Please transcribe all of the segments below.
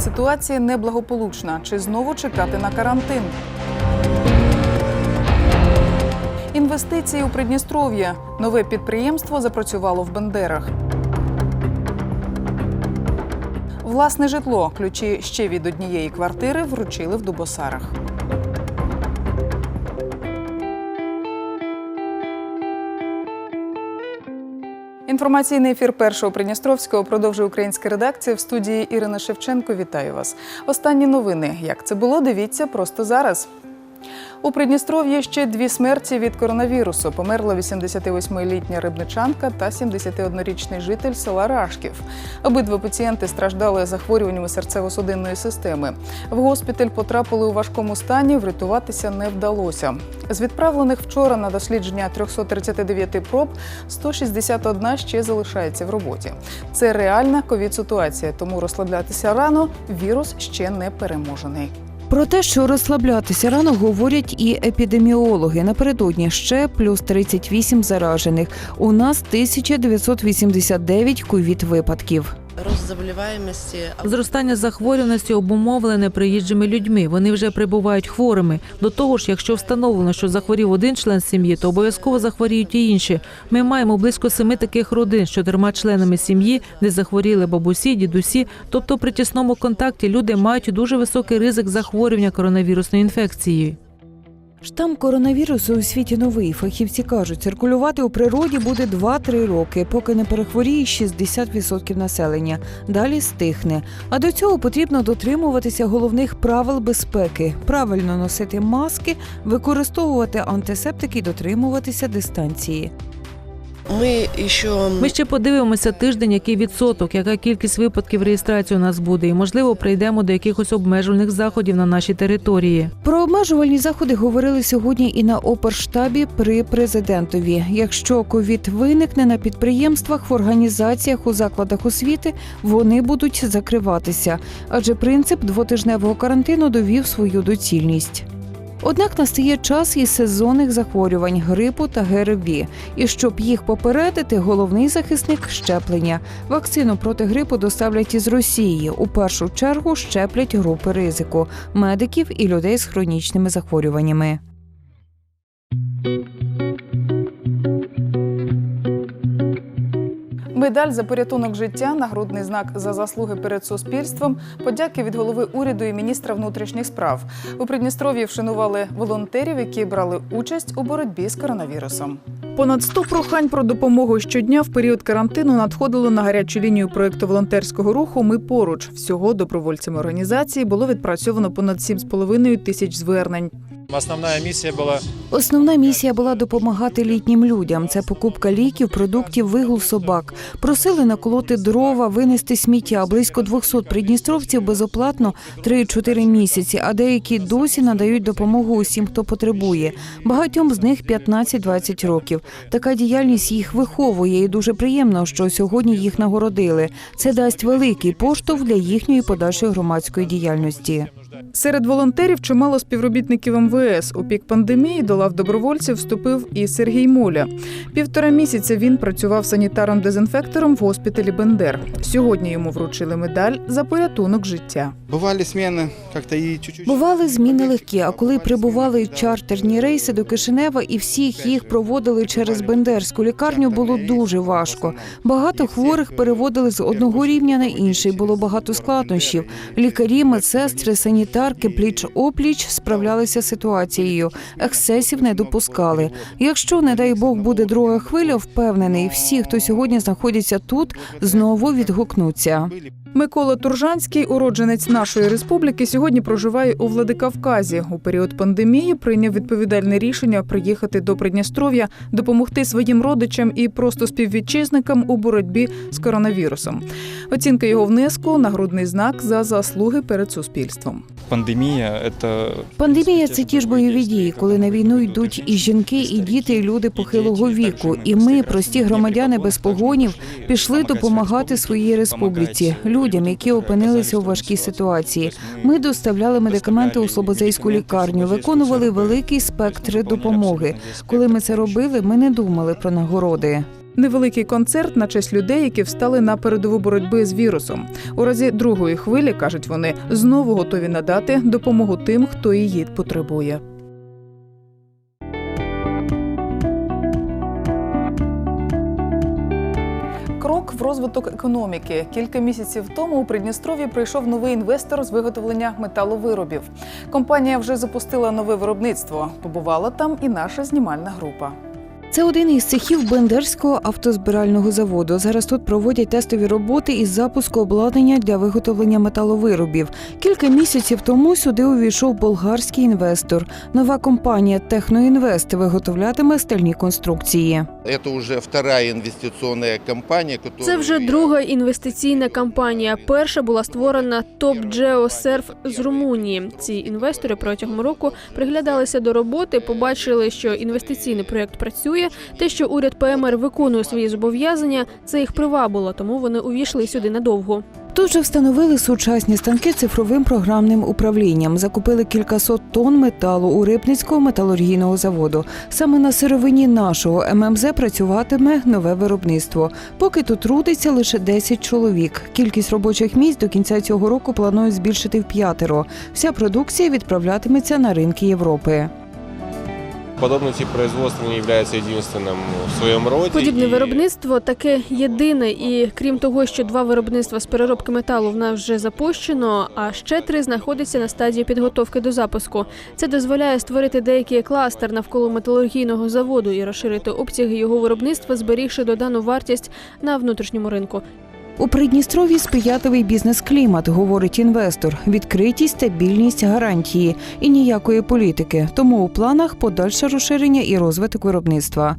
Ситуація неблагополучна. Чи знову чекати на карантин? Інвестиції у Придністров'я. Нове підприємство запрацювало в Бендерах. Власне житло. Ключі ще від однієї квартири вручили в Дубосарах. Інформаційний ефір першого Придністровського продовжує українська редакція в студії Ірина Шевченко. Вітаю вас. Останні новини. Як це було? Дивіться просто зараз. У Придністров'ї ще дві смерті від коронавірусу. Померла 88-літня рибничанка та 71-річний житель села Рашків. Обидва пацієнти страждали захворюваннями серцево-судинної системи. В госпіталь потрапили у важкому стані. Врятуватися не вдалося. З відправлених вчора на дослідження 339 проб 161 ще залишається в роботі. Це реальна ковід-ситуація, тому розслаблятися рано. Вірус ще не переможений. Про те, що розслаблятися рано, говорять і епідеміологи. Напередодні ще плюс 38 заражених. У нас 1989 ковід випадків. Рост Зростання захворюваності обумовлене приїжджими людьми. Вони вже прибувають хворими. До того ж, якщо встановлено, що захворів один член сім'ї, то обов'язково захворіють і інші. Ми маємо близько семи таких родин з чотирма членами сім'ї, де захворіли бабусі, дідусі. Тобто при тісному контакті люди мають дуже високий ризик захворювання коронавірусною інфекцією. Штам коронавірусу у світі новий. Фахівці кажуть, циркулювати у природі буде 2-3 роки, поки не перехворіє 60% населення. Далі стихне. А до цього потрібно дотримуватися головних правил безпеки, правильно носити маски, використовувати антисептики дотримуватися дистанції. Ми ще Ми ще подивимося тиждень, який відсоток, яка кількість випадків реєстрації у нас буде, і можливо прийдемо до якихось обмежувальних заходів на нашій території. Про обмежувальні заходи говорили сьогодні і на оперштабі при президентові. Якщо ковід виникне на підприємствах, в організаціях, у закладах освіти, вони будуть закриватися, адже принцип двотижневого карантину довів свою доцільність. Однак настає час і сезонних захворювань грипу та ГРВІ. І щоб їх попередити, головний захисник щеплення. Вакцину проти грипу доставлять із Росії. У першу чергу щеплять групи ризику медиків і людей з хронічними захворюваннями. Медаль за порятунок життя, нагрудний знак за заслуги перед суспільством, подяки від голови уряду і міністра внутрішніх справ. У Придністров'ї вшанували волонтерів, які брали участь у боротьбі з коронавірусом. Понад 100 прохань про допомогу щодня в період карантину надходило на гарячу лінію проєкту волонтерського руху. Ми поруч всього добровольцями організації було відпрацьовано понад 7,5 тисяч звернень. Основная миссия была Основна місія була допомагати літнім людям. Це покупка ліків, продуктів, вигул собак. Просили наколоти дрова, винести сміття. Близько 200 придністровців безоплатно 3-4 місяці, а деякі досі надають допомогу усім, хто потребує. Багатьом з них 15-20 років. Така діяльність їх виховує, і дуже приємно, що сьогодні їх нагородили. Це дасть великий поштовх для їхньої подальшої громадської діяльності. Серед волонтерів чимало співробітників МВС. У пік пандемії до лав добровольців вступив і Сергій Моля. Півтора місяця він працював санітаром-дезінфектором в госпіталі Бендер. Сьогодні йому вручили медаль за порятунок життя. Бывали смены как-то и чуть-чуть. Бували зміни легкі, а коли прибували чартерні рейси до Кишинева і всіх їх проводили через Бендерську лікарню, було дуже важко. Багато хворих переводили з одного рівня на інший. Було багато складнощів. Лікарі, медсестри, санітарки, пліч опліч справлялися з ситуацією. Ексцесів не допускали. Якщо, не дай Бог, буде друга хвиля, впевнений, всі, хто сьогодні знаходиться тут, знову відгукнуться. Микола Туржанський, уродженець нашої республіки, сьогодні проживає у Владикавказі. У період пандемії прийняв відповідальне рішення приїхати до Придністров'я, допомогти своїм родичам і просто співвітчизникам у боротьбі з коронавірусом. Оцінка його внеску нагрудний знак за заслуги перед суспільством. пандемия, это Пандемія це ті ж бойові дії, коли на війну йдуть і жінки, і діти, і люди похилого віку. І ми, прості громадяни без погонів, пішли допомагати своїй республіці, людям, які опинилися у важкій ситуації. Ми доставляли медикаменти у Слободзейську лікарню, виконували великий спектр допомоги. Коли ми це робили, ми не думали про нагороди. Невеликий концерт на честь людей, які встали на передову боротьби з вірусом. У разі другої хвилі кажуть вони знову готові надати допомогу тим, хто її потребує. Крок в розвиток економіки. Кілька місяців тому у Придністров'ї прийшов новий інвестор з виготовлення металовиробів. Компанія вже запустила нове виробництво. Побувала там і наша знімальна група. Це один із цехів Бендерського автозбирального заводу. Зараз тут проводять тестові роботи із запуску обладнання для виготовлення металовиробів. Кілька місяців тому сюди увійшов болгарський інвестор. Нова компанія Техноінвест виготовлятиме стальні конструкції. Это уже вторая инвестиционная компания, которая... Це вже друга інвестиційна кампанія. Перша була створена Top Geo Surf з Румунії. Ці інвестори протягом року приглядалися до роботи, побачили, що інвестиційний проєкт працює. Те, що уряд ПМР виконує свої зобов'язання, це їх привабило, тому вони увійшли сюди надовго. Тут же встановили сучасні станки цифровим програмним управлінням. Закупили кількасот тонн металу у Рибницького металургійного заводу. Саме на сировині нашого ММЗ працюватиме нове виробництво. Поки тут трудиться лише 10 чоловік. Кількість робочих місць до кінця цього року планують збільшити в п'ятеро. Вся продукція відправлятиметься на ринки Європи. Подобный тип производства не является единственным в своем роде. Подібне виробництво таке єдине, і крім того, що два виробництва з переробки металу в нас вже запущено, а ще три знаходяться на стадії підготовки до запуску. Це дозволяє створити деякий кластер навколо металургійного заводу і розширити обсяги його виробництва, зберігши додану вартість на внутрішньому ринку. У Придністров'ї сприятливий бізнес-клімат, говорить інвестор. Відкритість, стабільність, гарантії і ніякої політики. Тому у планах подальше розширення і розвиток виробництва.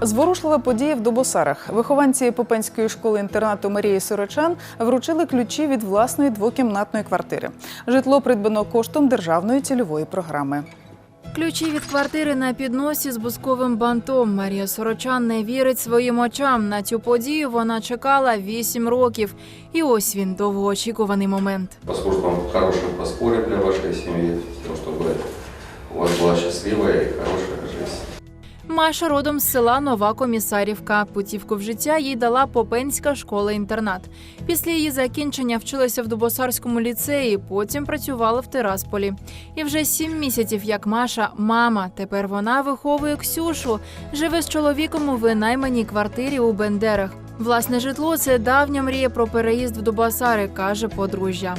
Зворушлива подія в Дубосарах. Вихованці Попенської школи інтернату Марії Сорочан вручили ключі від власної двокімнатної квартири. Житло придбано коштом державної цільової програми. Ключі від квартири на підносі з бусковим бантом. Марія Сорочан не вірить своїм очам. На цю подію вона чекала 8 років. І ось він довгоочікуваний момент. послужит вам хорошим подспорьем для вашої сім'ї, с тем, у вас була щаслива і хорошая жизнь. Маша родом з села Нова Комісарівка. Путівку в життя їй дала Попенська школа-інтернат. Після її закінчення вчилася в Дубосарському ліцеї, потім працювала в Тирасполі. І вже сім місяців, як Маша, мама. Тепер вона виховує Ксюшу. Живе з чоловіком у винайманій квартирі у Бендерах. Власне житло це давня мрія про переїзд в Дубосари, каже подружжя.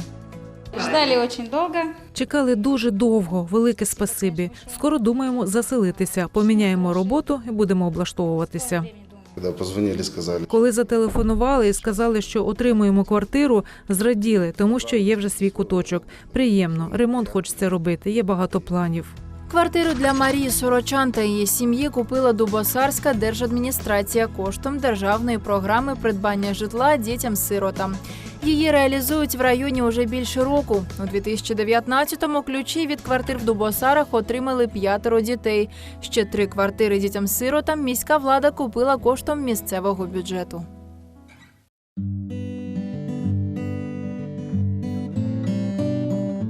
Ждали очень долго. Чекали дуже довго, велике спасибі. Скоро думаємо заселитися, поміняємо роботу і будемо облаштовуватися. Когда позвонили, сказали, Коли зателефонували і сказали, що отримуємо квартиру, зраділи, тому що є вже свій куточок. Приємно, ремонт хочеться робити. Є багато планів. Квартиру для Марії Сорочан та її сім'ї купила Дубосарська держадміністрація коштом державної програми придбання житла дітям-сиротам. Її реалізують в районі уже більше року. У 2019-му ключі від квартир в Дубосарах отримали п'ятеро дітей. Ще три квартири дітям-сиротам міська влада купила коштом місцевого бюджету.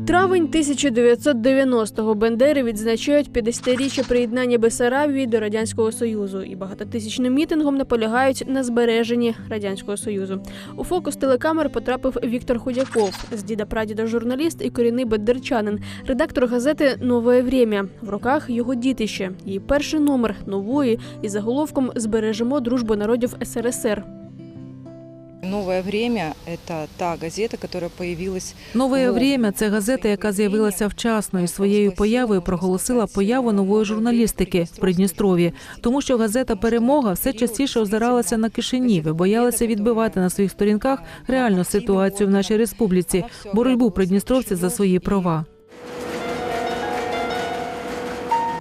Травень 1990-го Бендери відзначають 50-річчя приєднання Бесарабії до радянського союзу і багатотисячним мітингом наполягають на збереженні радянського союзу. У фокус телекамер потрапив Віктор Худяков, з діда прадіда журналіст і корінний бендерчанин, редактор газети Нове Время. В руках його дітище. Її перший номер нової із заголовком Збережемо дружбу народів СРСР. Новое время – это та газета, которая появилась Нове время це газета, яка з'явилася вчасно і своєю появою проголосила появу нової журналістики в Придністров'ї, тому що газета Перемога все частіше озиралася на Кишинів і боялася відбивати на своїх сторінках реальну ситуацію в нашій республіці, боротьбу придністровців за свої права.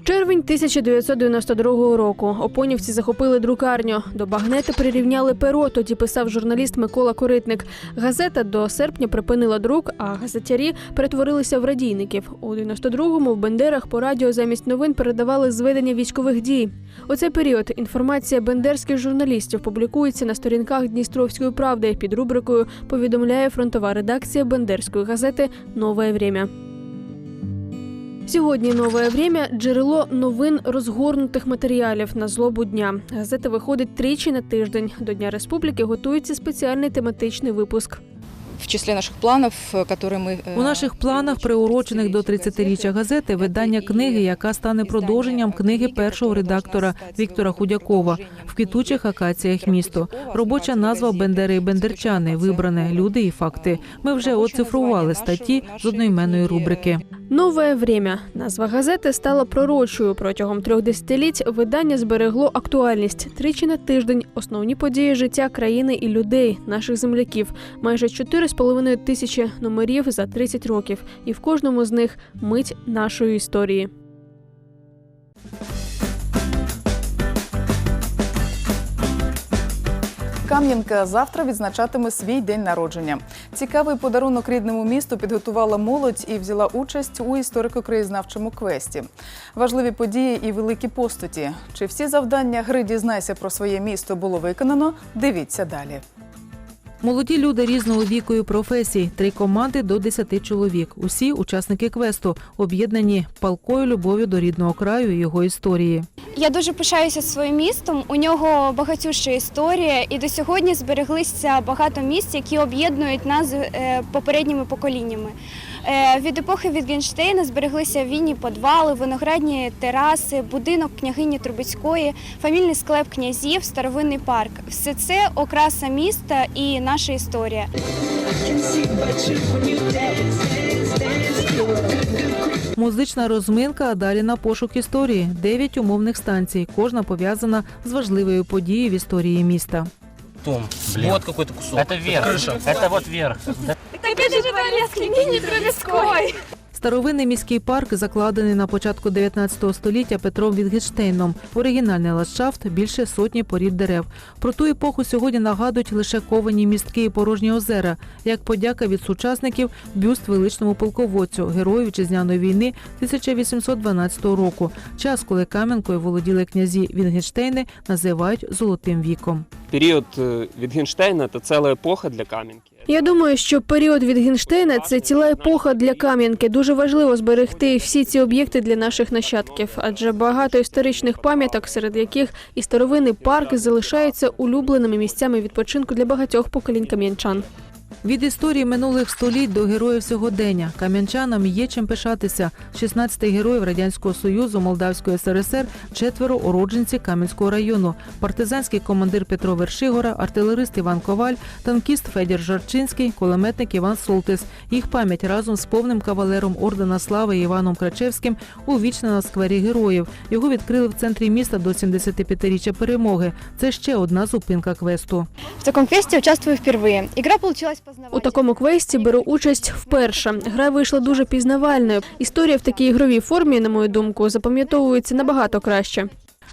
Червень 1992 року опонівці захопили друкарню. До багнети прирівняли перо. Тоді писав журналіст Микола Коритник. Газета до серпня припинила друк, а газетярі перетворилися в радійників. У 92-му в Бендерах по радіо замість новин передавали зведення військових дій. У цей період інформація бендерських журналістів публікується на сторінках Дністровської правди під рубрикою Повідомляє фронтова редакція бендерської газети Нове время. Сьогодні нове время джерело новин розгорнутих матеріалів на злобу дня. Газета виходить тричі на тиждень. До Дня Республіки готується спеціальний тематичний випуск В числе наших планов, э, которые мы... э, У наших планах, приурочених до 30-річчя газети, видання книги, яка стане продовженням книги першого редактора Віктора Худякова в квітучих акаціях місто. Робоча назва Бендери і Бендерчани. Вибране люди і факти. Ми вже оцифрували статті з одноіменної рубрики. Нове время. Назва газети стала пророчою. Протягом трьох десятиліть видання зберегло актуальність тричі на тиждень. Основні події життя країни і людей, наших земляків. Майже 4,5 тисячі номерів за 30 років. І в кожному з них мить нашої історії. Кам'янка завтра відзначатиме свій день народження. Цікавий подарунок рідному місту підготувала молодь і взяла участь у історико-краєзнавчому квесті. Важливі події і великі постаті. Чи всі завдання гри дізнайся про своє місто було виконано? Дивіться далі. Молоді люди різного віку і професій, три команди до 10 чоловік. Усі учасники квесту, об'єднані палкою любов'ю до рідного краю і його історії. Я дуже пишаюся своїм містом. У нього багатюща історія, і до сьогодні збереглися багато місць, які об'єднують нас з е, попередніми поколіннями. Е, Від епохи Вітгенштейна збереглися вінні подвали, виноградні тераси, будинок княгині Трубецької, фамільний склеп князів, старовинний парк. Все це окраса міста і наша історія. Музична розминка, а далі на пошук історії. Дев'ять умовних станцій, кожна пов'язана з важливою подією в історії міста Том, вот какой-то кусок. Это верх. Крыша. Это вот верх. Старовинний міський парк закладений на початку 19 століття Петром Вітгенштейном. Оригінальний ландшафт – більше сотні порід дерев. Про ту епоху сьогодні нагадують лише ковані містки і порожні озера. Як подяка від сучасників – бюст величному полководцю, герою вітчизняної війни 1812 року. Час, коли Кам'янкою володіли князі Вітгенштейни, називають золотим віком. Период э, Витгенштейна – это целая эпоха для Каменки. Я думаю, що період від Гінштейна це ціла епоха для Кам'янки. Дуже важливо зберегти всі ці об'єкти для наших нащадків, адже багато історичних пам'яток, серед яких і старовинний парк залишаються улюбленими місцями відпочинку для багатьох поколінь кам'янчан. Від історії минулих століть до героїв сьогодення кам'янчанам є чим пишатися. 16 героїв радянського союзу, Молдавської СРСР, четверо уродженці Кам'янського району. Партизанський командир Петро Вершигора, артилерист Іван Коваль, танкіст Федір Жарчинський, кулеметник Іван Солтис. Їх пам'ять разом з повним кавалером ордена слави Іваном Крачевським увічнена в сквері героїв. Його відкрили в центрі міста до 75-річчя перемоги. Це ще одна зупинка квесту. В такому квесті участвую впервые. Ігра получилась У такому квесті беру участь вперше. Гра вийшла дуже пізнавальною. Історія в такій ігровій формі, на мою думку, запам'ятовується набагато краще.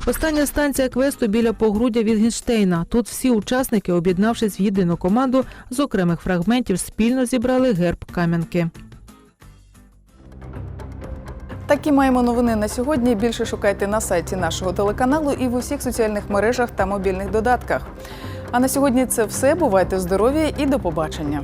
Остання станція квесту біля погруддя Вітгенштейна. Тут всі учасники, об'єднавшись в єдину команду, з окремих фрагментів спільно зібрали герб Кам'янки. Такі маємо новини на сьогодні. Більше шукайте на сайті нашого телеканалу і в усіх соціальних мережах та мобільних додатках. А на сьогодні це все. Бувайте здорові і до побачення.